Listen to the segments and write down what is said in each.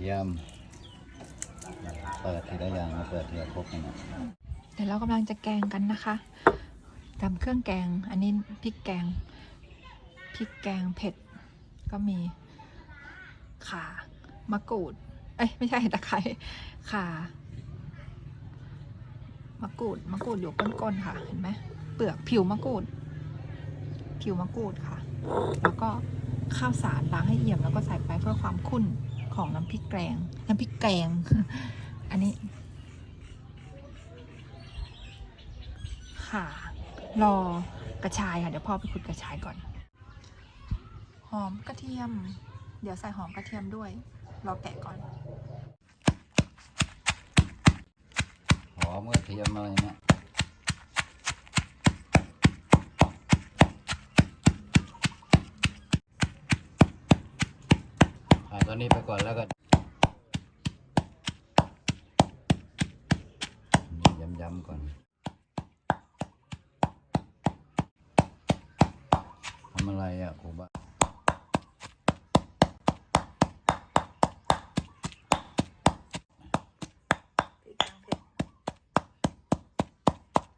เทียม เปิดทีละอย่างมาเปิดทีละครกนี่นะเดี๋ยวเรากำลังจะแกงกันนะคะทำเครื่องแกง อันนี้พริกแกง พริกแกงเผ็ด ก็มีข่ามะกรูด เอ้ย ไม่ใช่ตะไคร้ข่ามะกรูด มะกรูดอยู่ก้นๆค่ะ เห็นไหม เปลือกผิวมะกรูด ผิวมะกรูดค่ะ แล้วก็ข้าวสารล้างให้เอี่ยมแล้วก็ใส่ไปเพื่อความข้น ของน้ำพริกแกงน้ำพริกแกง อันนี้ ค่ะ รอกระชายค่ะ เดี๋ยวพ่อไปขุดกระชายก่อน หอมกระเทียม เดี๋ยวใส่หอมกระเทียมด้วย รอแกะก่อน หอมกระเทียมอะไรเนี่ย อ่าตอนนี้ไปก่อนแล้วก็ยำๆก่อนทำอะไรอะครูบา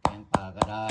แกงป่าก็ได้